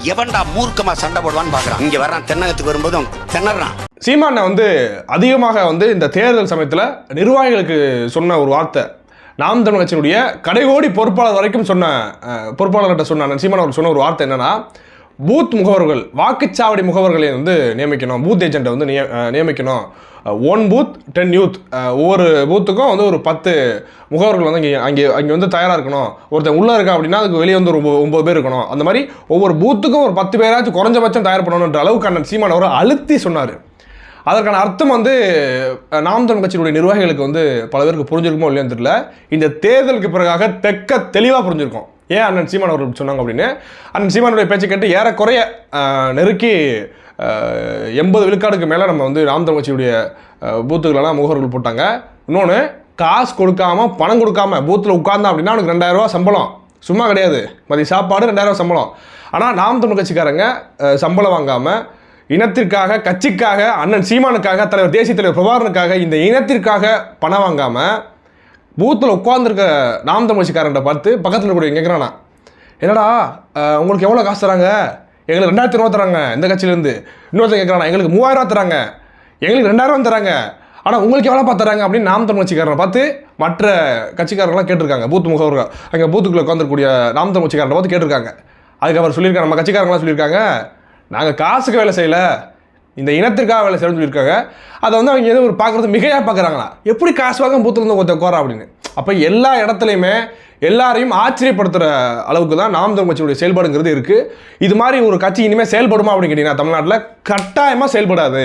எவன்டா மூர்க்கமா சண்டை போடுவான்னு பாக்குறான். இங்க வர்றான் தென்னகத்துக்கு வரும்போது அவன் திணறான் வந்து அதிகமாக வந்து இந்த தேர்தல் சமயத்தில் நிர்வாகிகளுக்கு சொன்ன ஒரு வார்த்தை. நாம் தமிழ் கட்சியினுடைய கடைகோடி பொறுப்பாளர் வரைக்கும் சொன்ன பொறுப்பாளர்கிட்ட சொன்ன சீமான் அவர் சொன்ன ஒரு வார்த்தை என்னன்னா பூத் முகவர்கள் வாக்குச்சாவடி முகவர்களை வந்து நியமிக்கணும். பூத் ஏஜென்ட்டை வந்து நிய- நியமிக்கணும். ஒன் பூத் டென் யூத் ஒவ்வொரு பூத்துக்கும் வந்து ஒரு பத்து முகவர்கள் வந்து இங்கே அங்கே அங்கே வந்து தயாராக இருக்கணும். ஒருத்தன் உள்ளே இருக்கா அப்படின்னா அதுக்கு வெளியே வந்து ஒரு ஒம்பது பேர் இருக்கணும். அந்த மாதிரி ஒவ்வொரு பூத்துக்கும் ஒரு பத்து பேராச்சும் குறைஞ்சபட்சம் தயார் பண்ணணுன்ற அளவுக்கு அண்ணன் சீமான் அவர் அழுத்தி சொன்னார். அதற்கான அர்த்தம் வந்து நாம் தமிழ் கட்சியினுடைய நிர்வாகிகளுக்கு வந்து பல பேருக்கு புரிஞ்சிருக்குமோ இல்லையான்னு தெரியல. இந்த தேர்தலுக்கு பிறகாக தெக்க தெளிவாக புரிஞ்சிருக்கும். ஏன் அண்ணன் சீமான் அவர்கள் சொன்னாங்க அப்படின்னு? அண்ணன் சீமானுடைய பேச்சை கேட்டு ஏறக்குறைய நெருக்கி எண்பது விழுக்காடுக்கு மேலே நம்ம வந்து ராம்தர் கட்சியுடைய பூத்துக்களெல்லாம் பூத்துகளெல்லாம் முகவர்கள் போட்டாங்க. இன்னொன்று காசு கொடுக்காம பணம் கொடுக்காம பூத்தில் உட்கார்ந்தா அப்படின்னா அவனுக்கு ரெண்டாயிரரூவா சம்பளம். சும்மா கிடையாது. மதிய சாப்பாடு ரெண்டாயிரம் சம்பளம். ஆனால் நாம் தமிழ் கட்சிக்காரங்க சம்பளம் வாங்காமல் இனத்திற்காக கட்சிக்காக அண்ணன் சீமானுக்காக தலைவர் தேசிய தலைவர் பிரபாரனுக்காக இந்த இனத்திற்காக பணம் வாங்காமல் பூத்தில் உட்காந்துருக்க நாம் தமிழ்ச்சிக்காரன்ட்ட பார்த்து பக்கத்தில் கூட கேட்குறானா என்னடா உங்களுக்கு எவ்வளோ காசு தராங்க? எங்களுக்கு ரெண்டாயிரத்தி ரூபா தராங்க இந்த கட்சியிலேருந்து. இன்னொருத்தர் கேட்குறானா எங்களுக்கு மூவாயிரம் ரூபா தராங்க. எங்களுக்கு ரெண்டாயிரம் தராங்க. ஆனால் உங்களுக்கு எவ்வளோ தராங்க? அப்படின்னு நாம் தமிழ் கட்சிக்காரனை பார்த்து மற்ற கட்சிக்காரங்களாம் கேட்டிருக்காங்க. பூத் முகவர்கள் அங்கே பூத்துக்குள்ளே உட்காந்துருக்கூடிய நாம் தமிழ் கட்சிக்காரனை பார்த்து கேட்டிருக்காங்க. அதுக்கு அவர் சொல்லியிருக்காங்க நம்ம கட்சிக்காரங்களாம் சொல்லியிருக்காங்க நாங்கள் காசுக்கு வேலை செய்யலை. இந்த இனத்திற்காக வேலை செலுத்திருக்காங்க அதை வந்து அவங்க எதுவும் ஒரு பார்க்குறது மிகையாக பார்க்குறாங்களா? எப்படி காசு வாங்க பூத்துலேருந்து ஒருத்தர் கோரா அப்படின்னு? அப்போ எல்லா இடத்துலையுமே எல்லாரையும் ஆச்சரியப்படுத்துகிற அளவுக்கு தான் நாம் தமிழ் கட்சியுடைய செயல்பாடுங்கிறது இருக்குது இது மாதிரி ஒரு கட்சி இனிமேல் செயல்படுமா அப்படின்னு கேட்டிங்கன்னா தமிழ்நாட்டில் கட்டாயமாக செயல்படாது.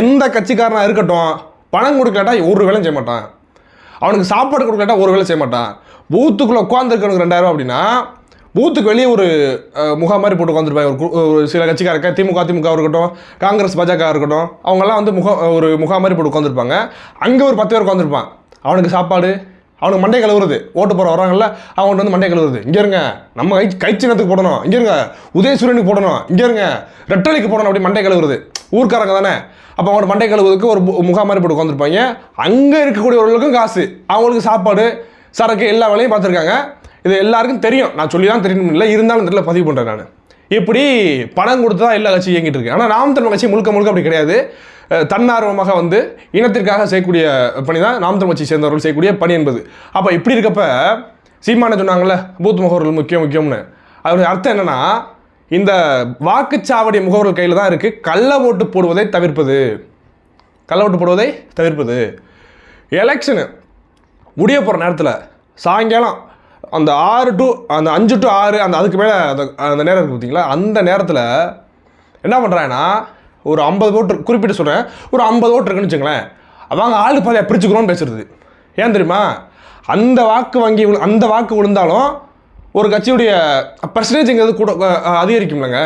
எந்த கட்சிக்காரனாக இருக்கட்டும் பணம் கொடுக்கலாட்டா ஒரு வேலையும் செய்ய மாட்டான். அவனுக்கு சாப்பாடு கொடுக்கலாட்டா ஒரு வேலை செய்ய மாட்டான். பூத்துக்குள்ளே உட்காந்துருக்கவனுக்கு ரெண்டாயிரம் அப்படின்னா பூத்துக்கு வெளியே ஒரு முகாம் மாதிரி போட்டு உட்காந்துருப்பாங்க ஒரு கு- ஒரு சில கட்சிக்காரங்க. திமுக திமுக இருக்கட்டும் காங்கிரஸ் பாஜக இருக்கட்டும் அவங்கெல்லாம் வந்து முகம் ஒரு முகாம் மாதிரி போட்டு உட்காந்துருப்பாங்க அங்கே ஒரு பத்து பேர் உட்காந்துருப்பான் அவனுக்கு சாப்பாடு அவனுக்கு மண்டை கழுவுறது. ஓட்டு போகிற வராங்கல்ல அவங்க வந்து மண்டை கழுவுறது. இங்கே இருங்க நம்ம கை கைச்சின்னத்துக்கு போடணும். இங்கே இருங்க உதயசூரியனுக்கு போடணும். இங்கே இருங்க ரெட்டலைக்கு போடணும் அப்படி மண்டை கழுவுறது. ஊர்க்காரங்க தானே. அப்போ அவங்க மண்டை கழுவுறதுக்கு ஒரு முகாம் மாதிரி போட்டு உட்காந்துருப்பாங்க அங்கே இருக்கக்கூடியவர்களுக்கும் காசு. அவங்களுக்கு சாப்பாடு சரக்கு எல்லா வேலையும் பார்த்துருக்காங்க. இது எல்லாருக்கும் தெரியும். நான் சொல்லி தான் தெரியணும் இல்லை இருந்தாலும் தெரியல பதிவு பண்ணுறேன் நான். இப்படி பணம் கொடுத்து தான் எல்லா கட்சியும் இயங்கிட்டு இருக்கு. ஆனால் நாம் தமிழ் கட்சி முழுக்க முழுக்க அப்படி கிடையாது. தன்னார்வமாக வந்து இனத்திற்காக செய்யக்கூடிய பணி தான் நாம் தமிழ் கட்சி சேர்ந்தவர்கள் செய்யக்கூடிய பணி என்பது. அப்போ இப்படி இருக்கப்ப சீமான சொன்னாங்கள்ல பூத் முகவர்கள் முக்கியம் முக்கியம்னு. அதோடைய அர்த்தம் என்னன்னா இந்த வாக்குச்சாவடி முகவர்கள் கையில் தான் இருக்குது கள்ள ஓட்டு போடுவதை தவிர்ப்பது. கள்ள ஓட்டு போடுவதை தவிர்ப்பது. எலெக்ஷனு முடிய போகிற நேரத்தில் சாயங்காலம் அந்த ஆறு டு அந்த அஞ்சு டு ஆறு அந்த அதுக்கு மேலே அந்த அந்த நேரம் இருக்குது பார்த்தீங்களா அந்த நேரத்தில் என்ன பண்ணுறாங்கன்னா ஒரு ஐம்பது ஓட்டு குறிப்பிட்டு சொல்கிறேன் ஒரு ஐம்பது ஓட்டு இருக்குன்னு வச்சுங்களேன் அவங்க ஆளு பாதையாக பிரிச்சுக்கிறோன்னு பேசுறது. ஏன் தெரியுமா? அந்த வாக்கு வங்கி அந்த வாக்கு விழுந்தாலும் ஒரு கட்சியுடைய பர்சன்டேஜ்ங்கிறது கூட அதிகரிக்கும்லங்க.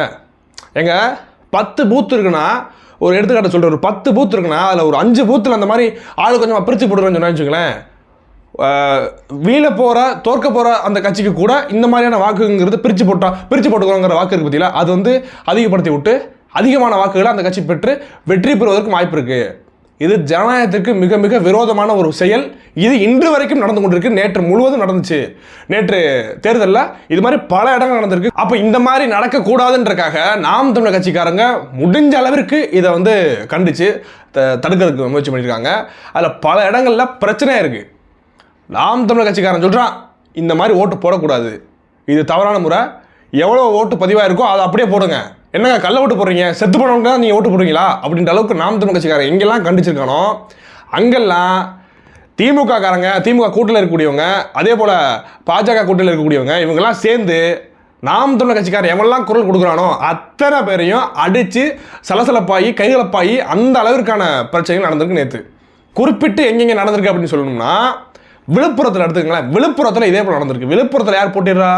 ஏங்க பத்து பூத் இருக்குன்னா ஒரு எடுத்துக்காட்டு சொல்கிறேன் ஒரு பத்து பூத் இருக்குன்னா அதில் ஒரு அஞ்சு பூத்தில் அந்த மாதிரி ஆளு கொஞ்சம் பிரித்து போடுறேன்னு சொன்னா வச்சுங்களேன் வீழ போகிற தோற்க போகிற அந்த கட்சிக்கு கூட இந்த மாதிரியான வாக்குங்கிறது பிரித்து போட்டா பிரித்து போட்டுக்கிறோங்கிற வாக்கு இருக்கு பார்த்தீங்களா அது வந்து அதிகப்படுத்தி விட்டு அதிகமான வாக்குகளை அந்த கட்சி பெற்று வெற்றி பெறுவதற்கும் வாய்ப்பு இருக்குது இது ஜனநாயகத்திற்கு மிக மிக விரோதமான ஒரு செயல். இது இன்று வரைக்கும் நடந்து கொண்டிருக்கு. நேற்று முழுவதும் நடந்துச்சு. நேற்று தேர்தலில் இது மாதிரி பல இடங்கள் நடந்திருக்கு. அப்போ இந்த மாதிரி நடக்கக்கூடாதுன்றக்காக நாம் தமிழர் கட்சிக்காரங்க முடிஞ்ச அளவிற்கு இதை வந்து கண்டித்து த- தடுக்கிறதுக்கு முயற்சி பண்ணியிருக்காங்க. அதில் பல இடங்களில் பிரச்சனையாக இருக்குது நாம் தமிழர் கட்சிக்காரன் சொல்கிறான் இந்த மாதிரி ஓட்டு போடக்கூடாது. இது தவறான முறை. எவ்வளோ ஓட்டு பதிவாக இருக்கோ அதை அப்படியே போடுங்க. என்னங்க கள்ள ஓட்டு போடுறீங்க? செத்து போனவங்க தான் நீங்கள் ஓட்டு போடுறீங்களா? அப்படின்ற அளவுக்கு நாம் தமிழ் கட்சிக்காரன் எங்கெல்லாம் கண்டிச்சிருக்கானோ அங்கெல்லாம் திமுக காரங்க திமுக கூட்டில் இருக்கக்கூடியவங்க அதே போல் பாஜக கூட்டில் இருக்கக்கூடியவங்க இவங்கெல்லாம் சேர்ந்து நாம் தமிழர் கட்சிக்காரன் எவெல்லாம் குரல் கொடுக்குறானோ அத்தனை பேரையும் அடித்து சலசலப்பாகி கைகலப்பாகி அந்த அளவிற்கான பிரச்சனைகள் நடந்திருக்கு நேற்று குறிப்பிட்டு எங்கெங்கே நடந்திருக்கு அப்படின்னு சொல்லணும்னா விழுப்புரத்தில் எடுத்துக்கங்களேன். விழுப்புரத்தில் இதே போல் நடந்திருக்கு. விழுப்புரத்தில் யார் போட்டிடுறா?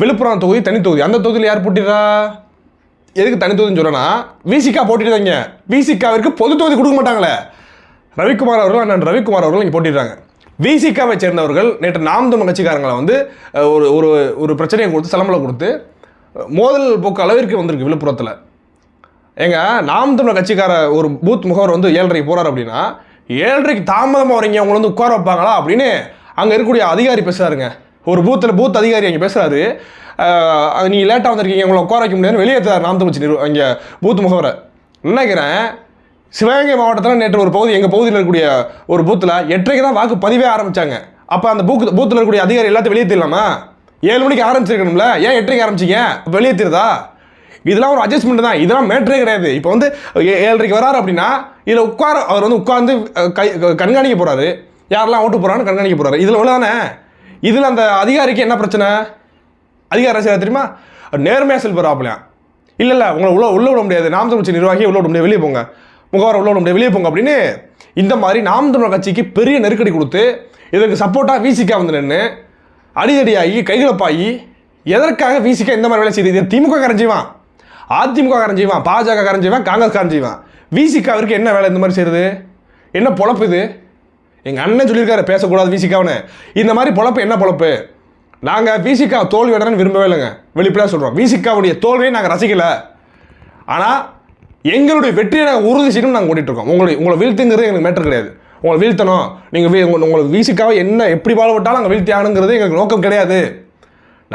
விழுப்புரம் தொகுதி தனி தொகுதி. அந்த தொகுதியில் யார் போட்டிடுறா? எதுக்கு தனி தொகுதின்னு சொல்கிறேன்னா விசிகா போட்டிடுறாங்க. விசிகாவிற்கு பொது தொகுதி கொடுக்க மாட்டாங்களே. ரவிக்குமார் அவர்கள் அண்ணன் ரவிக்குமார் அவர்கள் இங்கே போட்டிடுறாங்க. விசிகாவை சேர்ந்தவர்கள் நேற்று நாம் தமிழ் கட்சிக்காரங்களை வந்து ஒரு ஒரு ஒரு பிரச்சனையை கொடுத்து சிலம்பலை கொடுத்து மோதல் போக்கு அளவிற்கு வந்திருக்கு விழுப்புரத்தில். ஏங்க நாம் தமிழர் கட்சிக்கார ஒரு பூத் முகவர் வந்து ஏழரைக்கு போகிறார் அப்படின்னா ஏழரைக்கு தாமதமாக வரீங்க உங்களை வந்து உட்கார வைப்பாங்களா அப்படின்னு அங்கே இருக்கக்கூடிய அதிகாரி பேசுகிறாருங்க ஒரு பூத்தில் பூத் அதிகாரி அங்கே பேசுகிறாரு நீங்கள் லேட்டாக வந்திருக்கீங்க உங்களை உட்கார வைக்க முடியாதுன்னு வெளியேற்றார் நாம் தமிழ்ச்சி நிறு அங்கே பூத் முகவரை. நினைக்கிறேன் சிவகங்கை மாவட்டத்தில் நேற்று ஒரு பகுதி எங்கள் பகுதியில் இருக்கக்கூடிய ஒரு பூத்தில் எட்டரைக்கு தான் வாக்கு பதிவே ஆரம்பித்தாங்க அப்போ அந்த பூக்கு பூத்தில் இருக்கக்கூடிய அதிகாரி எல்லாத்தையும் வெளியேற்றிடலாமா ஏழு மணிக்கு ஆரம்பிச்சிருக்கணும்ல ஏன் எட்டரைக்கு ஆரம்பிச்சிங்க? வெளியேற்றிருதா இதெல்லாம் ஒரு அட்ஜஸ்ட்மெண்ட் தான். இதெல்லாம் மேட்ரே கிடையாது. இப்போ வந்து ஏழரைக்கு வராரு அப்படின்னா இதில் உட்கார அவர் வந்து உட்கார்ந்து கை கண்காணிக்க போகிறாரு யாரெல்லாம் ஓட்டு போகிறான்னு கண்காணிக்க போகிறாரு இதில் உள்ளதானே? இதில் அந்த அதிகாரிக்கு என்ன பிரச்சனை? அதிகார அரசியல் தெரியுமா? நேர்மையாக செல்பறாப்லையா இல்லை இல்லை உங்களை உள்ள உள்ள விட முடியாது. நாம் தமிழ் கட்சி நிர்வாகி உள்ள விட முடியாது. வெளியே போங்க. முகவரை உள்ள விட முடியாது. வெளியே போங்க அப்படின்னு இந்த மாதிரி நாம் தமிழர் கட்சிக்கு பெரிய நெருக்கடி கொடுத்து இதற்கு சப்போர்ட்டாக விசிகா வந்து நின்று அடிதடியாகி கைகலப்பாகி எதற்காக விசிகா இந்த மாதிரி வேலை செய்யுது இது திமுக கரைஞ்சிவான் அதிமுக காரன் செய்வான் பாஜக காரன் செய்வான். காங்கிரஸ் காரன் செய்வான் விசிகாவிற்கு என்ன வேலை இந்த மாதிரி செய்யுது என்ன பொழப்பு இது? எங்கள் அண்ணன் சொல்லியிருக்காரு பேசக்கூடாது விசிகாவுன்னு இந்த மாதிரி பொழப்பு என்ன பொழப்பு? நாங்கள் விசிகா தோல்வி அடைன்னு விரும்பவே இல்லைங்க. வெளிப்படையாக சொல்கிறோம் விசிகாவுடைய தோல்வியை நாங்கள் ரசிக்கலை. ஆனால் எங்களுடைய வெற்றியை நாங்கள் உறுதி செய்யணும் நாங்கள் ஓட்டிட்டு இருக்கோம். உங்களை உங்களை வீழ்த்துங்கிறது எங்களுக்கு மேட்டர் கிடையாது. உங்களை வீழ்த்தணும். நீங்கள் வீ உங்களுக்கு விசிக்காவை என்ன எப்படி பாடுபட்டாலும் நாங்கள் வீழ்த்தி ஆகணுங்கிறது எங்களுக்கு நோக்கம் கிடையாது.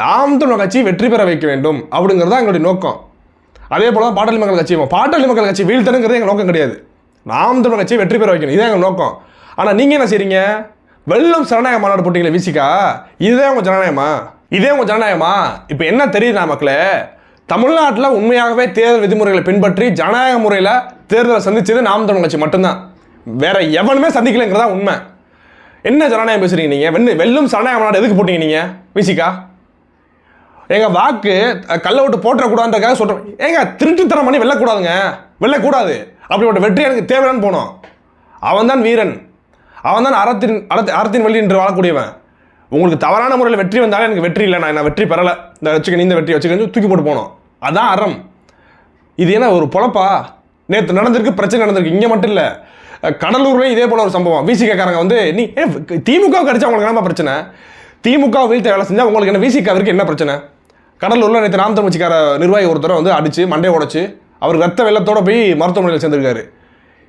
நாம் தமிழ் கட்சி வெற்றி பெற வைக்க வேண்டும். அப்படிங்கிறது தான் எங்களுடைய நோக்கம். அதே போல தான் பாட்டாளி மக்கள் கட்சி பாட்டாளி மக்கள் கட்சி வீழ்த்தணுங்கிறது எங்கள் நோக்கம் கிடையாது. நாம் தமிழ் கட்சியை வெற்றி பெற வைக்கணும். இதுதான் எங்கள் நோக்கம். ஆனால் நீங்கள் என்ன செய்றீங்க? வெள்ளம் ஜனநாயக மாநாடு போட்டீங்களே விசிக்கா? இதுதான் உங்கள் ஜனநாயகமா? இதே உங்கள் ஜனநாயகமா? இப்போ என்ன தெரியுது மக்களே? தமிழ்நாட்டில் உண்மையாகவே தேர்தல் விதிமுறைகளை பின்பற்றி ஜனநாயக முறையில் தேர்தலை சந்திச்சது நாம் தமிழ் கட்சி மட்டும்தான். வேற எவனுமே சந்திக்கலைங்கிறதா உண்மை. என்ன ஜனநாயகம் பேசுறீங்க நீங்கள் வெண்ணு வெள்ளும் ஜனநாயக மாநாடு எதுக்கு போட்டீங்க நீங்கள் விசிக்கா? எங்க வாக்கு அஹ், கள்ள ஓட்டு போட்டக்கூடாதுன்றக்காக சொல்றோம். ஏங்க திருட்டுத்தனம் பண்ணி வெல்லக்கூடாதுங்க. வெல்லக்கூடாது. அப்படிப்பட்ட வெற்றி எனக்கு தேவையான்னு போனோம். அவன் தான் வீரன். அவன் தான் அறத்தின் அறத்தி அறத்தின் வழி என்று வாழக்கூடியவன். உங்களுக்கு தவறான முறையில் வெற்றி வந்தாலும் எனக்கு வெற்றி இல்லை நான் வெற்றி பெறலை. இந்த வச்சுக்க நீ இந்த வெற்றி வச்சுக்கன்னு தூக்கி போட்டு போனோம். அதான் அறம். இது என்ன ஒரு பொழப்பா? நேற்று நடந்திருக்கு பிரச்சனை நடந்திருக்கு. இங்கே மட்டும் இல்லை. கடலூர்லேயும் இதே போல ஒரு சம்பவம். விசிகாரங்க வந்து நீ ஏன் திமுக கிடைச்சா உங்களுக்கு என்னப்பா பிரச்சனை? திமுக வீழ்த்த வேலை செஞ்சால் உங்களுக்கு என்ன விசிகாவிற்கு என்ன பிரச்சனை? கடலூரில் நேற்று நாம் தமிழ்ச்சிக்கார நிர்வாகி ஒருத்தரை வந்து அடித்து மண்டை உடச்சி அவர் ரத்த வெள்ளத்தோடு போய் மருத்துவமனையில் சேர்ந்துருக்காரு.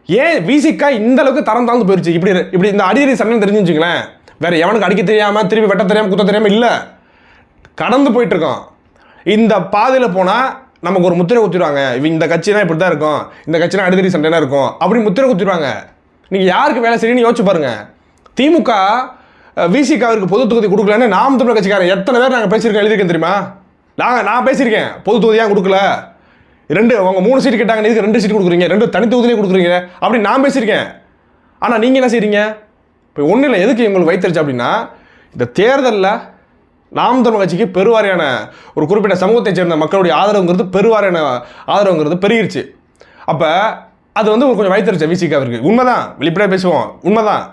ஏன் விசிக்கா இந்த அளவுக்கு தரம் தாழ்ந்து போயிருச்சு? இப்படி இப்படி இந்த அடிதடி சண்டைன்னு தெரிஞ்சு வச்சுங்களேன் வேற எவனுக்கு அடிக்க தெரியாமல் திருப்பி வெட்ட தெரியாமல் குத்த தெரியாமல் இல்லை. கடந்து போயிட்டுருக்கோம். இந்த பாதையில் போனால் நமக்கு ஒரு முத்திரை குத்திடுவாங்க. இவங்க இந்த கட்சினா இப்படி தான் இருக்கும். இந்த கட்சினா அடிதடி சண்டைனா இருக்கும். அப்படி முத்திரை குத்திடுவாங்க. நீங்கள் யாருக்கு வேலை செய்யணும்னு யோசிச்சு பாருங்கள் திமுக விசிகாவிற்கு பொது தொகுதி கொடுக்கலன்னு நாம் தமிழர் கட்சிக்காரன் எத்தனை பேர் நாங்கள் பேசியிருக்கோம் எழுதியிருக்கேன் தெரியுமா? நாங்கள் நான் பேசியிருக்கேன். பொது தொகுதி ஏன் கொடுக்கல? ரெண்டு அவங்க மூணு சீட் கேட்டாங்க இதுக்கு ரெண்டு சீட் கொடுக்குறீங்க? ரெண்டு தனி தொகுதியிலே கொடுக்குறீங்க. அப்படி நான் பேசியிருக்கேன். ஆனால் நீங்கள் என்ன செய்கிறீங்க இப்போ ஒன்றும் இல்லை. எதுக்கு உங்களுக்கு வைத்தறிச்சு அப்படின்னா இந்த தேர்தலில் நாம் தமிழ் கட்சிக்கு பெருவாரியான ஒரு குறிப்பிட்ட சமூகத்தைச் சேர்ந்த மக்களுடைய ஆதரவுங்கிறது பெருவாரியான ஆதரவுங்கிறது பெருகிருச்சு. அப்போ அது வந்து ஒரு கொஞ்சம் வைத்தறிச்ச விசிகாவிற்கு உண்மைதான். வெளிப்படையாக பேசுவோம். உண்மைதான்.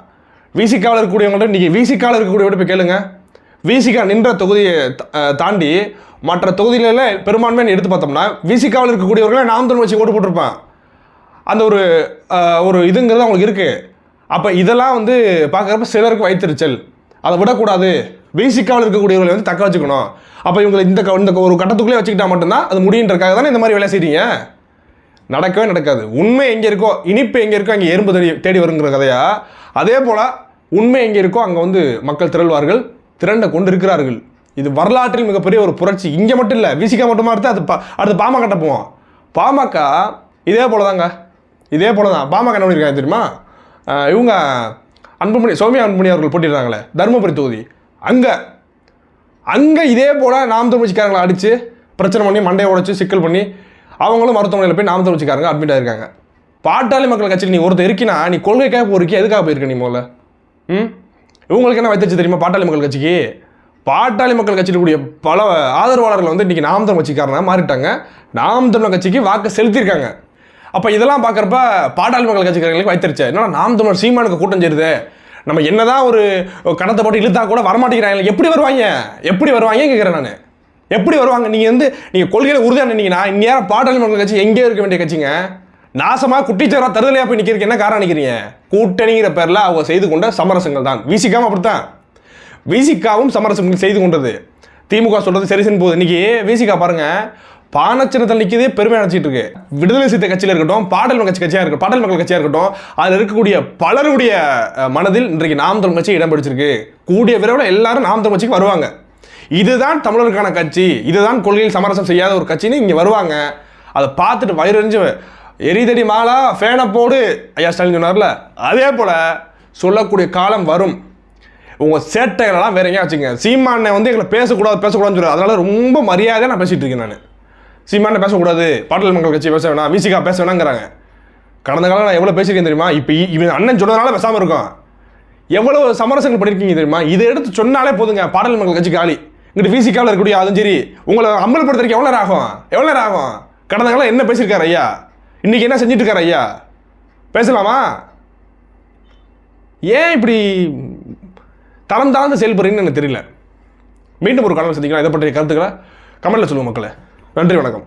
விசிகாவில் இருக்கக்கூடியவங்கள்ட்ட நீங்கள் விசிகாவில் இருக்கக்கூடியவங்க போய் கேளுங்கள் விசிகா நின்ற தொகுதியை தாண்டி மற்ற தொகுதிகளில் பெரும்பான்மையை எடுத்து பார்த்தோம்னா விசிகாவில் இருக்கக்கூடியவர்களை நாம் தமிழ் வச்சு ஓட்டு போட்டிருப்பான் அந்த ஒரு ஒரு இதுங்கிறது அவங்களுக்கு இருக்குது அப்போ இதெல்லாம் வந்து பார்க்குறப்ப சிலருக்கு வைத்தறிச்சல் அதை விடக்கூடாது. வீசிக்காவில் இருக்கக்கூடியவர்களை வந்து தக்க வச்சுக்கணும். அப்போ இவங்களை இந்த க- இந்த ஒரு கட்டத்துக்குள்ளே வச்சுக்கிட்டா மட்டும்தான் அது முடியுன்றக்காக தானே இந்த மாதிரி வேலை செய்றீங்க? நடக்கவே நடக்காது. உண்மை எங்கே இருக்கோ இனிப்பு எங்கே இருக்கோ அங்கே எறும்பு தேடி தேடி வருங்கிற கதையா? அதே போல் உண்மை எங்கே இருக்கோ அங்கே வந்து மக்கள் திரள்வார்கள். திரண்ட கொண்டு இருக்கிறார்கள் இது வரலாற்றில் மிகப்பெரிய ஒரு புரட்சி. இங்கே மட்டும் இல்லை விசிகா மட்டுமா இருந்தால் அது பா அடுத்து பாமக போவோம் பாமக இதே போல தாங்க இதே போல தான் பாமக என்ன பண்ணியிருக்காங்க தெரியுமா? இவங்க அன்புமணி சௌமியா அன்புமணி அவர்கள் போட்டிடுறாங்களே தருமபுரி தொகுதி. அங்கே அங்கே இதே போல் நாம் தமிழ்ச்சிக்காரங்களை அடித்து பிரச்சனை பண்ணி மண்டையை உடச்சி சிக்கல் பண்ணி அவங்களும் மருத்துவமனையில் போய் நாம் தமிழ்ச்சிக்காரங்க அட்மிட் ஆயிருக்காங்க. பாட்டாளி மக்கள் கட்சியில் நீ ஒருத்தர் இருக்கினா நீ கொள்கைக்காக போயிருக்கியா? எதுக்காக போயிருக்க நீ முதல்ல? ம்? இவங்களுக்கு என்ன வைத்தச்சு தெரியுமா? பாட்டாளி மக்கள் கட்சிக்கு? பாட்டாளி மக்கள் கட்சியில் கூடிய பல ஆதரவாளர்கள் வந்து இன்றைக்கி நாம் தமிழ் கட்சிக்காரனாக மாறிட்டாங்க. நாம் தமிழர் கட்சிக்கு வாக்கு செலுத்தியிருக்காங்க. அப்போ இதெல்லாம் பார்க்குறப்ப பாட்டாளி மக்கள் கட்சிக்காரங்களுக்கு வைத்திருச்சு? என்னன்னா நாம் தமிழர் சீமானுக்கு கூட்டம் சேருது? நம்ம என்னதான் ஒரு கணத்தை போட்டு இழுத்தா கூட வரமாட்டேங்கிறாங்க. எப்படி வருவாங்க? எப்படி வருவாங்க கேட்குறேன் நான். எப்படி வருவாங்க? நீங்கள் வந்து நீங்கள் கொள்கையில் உறுதியாக நின்னீங்கன்னா இந்நேரம் பாட்டாளி மக்கள் கட்சி எங்கேயோ இருக்க வேண்டிய கட்சிங்க. நாசமாக குட்டிச்சவரா தருதலையாக போய் நிற்கிறதுக்கு என்ன காரணம் நினைக்கிறீங்க? கூட்டணிங்கிற பேரில் அவங்க செய்து கொண்ட சமரசங்கள் தான். விசிக்காம அப்படித்தான். விசிகாவும் சமரசம் செய்து கொண்டது. திமுக சொல்றது சரிசன் போகுது. இன்னைக்கு விசிகா பாருங்க பானச்சின்னத்தில் நிற்கிறதே பெருமை நினச்சிட்டு இருக்கு. விடுதலை சிறுத்தை கட்சியில் இருக்கட்டும் பாடல் மக்கள் கட்சியாக இருக்கட்டும் பாடல் மக்கள் கட்சியாக இருக்கட்டும் அதில் இருக்கக்கூடிய பலருடைய மனதில் இன்றைக்கு நாம் தமிழ் கட்சி இடம் பிடிச்சிருக்கு. கூடிய விரைவில் எல்லாரும் நாம் தமிழ் கட்சிக்கு வருவாங்க. இதுதான் தமிழருக்கான கட்சி. இதுதான் கொள்கையில் சமரசம் செய்யாத ஒரு கட்சின்னு இங்கே வருவாங்க. அதை பார்த்துட்டு வயிறறிஞ்சு எரிதடி மாலா ஃபேனை போடு. ஐயா ஸ்டாலின் சொன்னார்ல? அதே போல் சொல்லக்கூடிய காலம் வரும். உங்கள் சேட்டைகளெல்லாம் வேற எங்கேயா வச்சுங்க சீமானை வந்து எங்களை பேசக்கூடாது பேசக்கூடாதுன்னு சொல்லுவார் அதனால் ரொம்ப மரியாதையாக நான் பேசிகிட்டு இருக்கேன் நான். சீமானை பேசக்கூடாது பாட்டல் மக்கள் கட்சி பேச வேணாம் விசிகா பேச வேணாங்கிறாங்க கடந்த காலம் நான் எவ்வளோ பேசியிருக்கேன் தெரியுமா? இப்போ இவன் அண்ணன் சொன்னதுனால பேசாமல் இருக்கும். எவ்வளோ சமரசங்கள் பண்ணியிருக்கீங்க தெரியுமா? இதை எடுத்து சொன்னாலே போதுங்க பாடல் மக்கள் கட்சி காலி இங்கிட்டு விசிகாவில் இருக்கக்கூடிய அதுவும் சரி உங்களை அமல்படுத்துறதுக்கு எவ்வளோ நேரம் ஆகும்? எவ்வளோ நேரம் ஆகும்? கடந்த காலம் என்ன பேசியிருக்காரு ஐயா? இன்றைக்கி என்ன செஞ்சுட்டு ஐயா? பேசலாமா? ஏன் இப்படி தரம் தாழ்ந்து செயல்படுறீங்கன்னு எனக்கு தெரியல. மீண்டும் ஒரு கடமை சந்திக்கலாம். இதை பற்றிய கருத்துக்களை கமெண்ட்டில் சொல்லுங்கள் மக்களை. நன்றி வணக்கம்.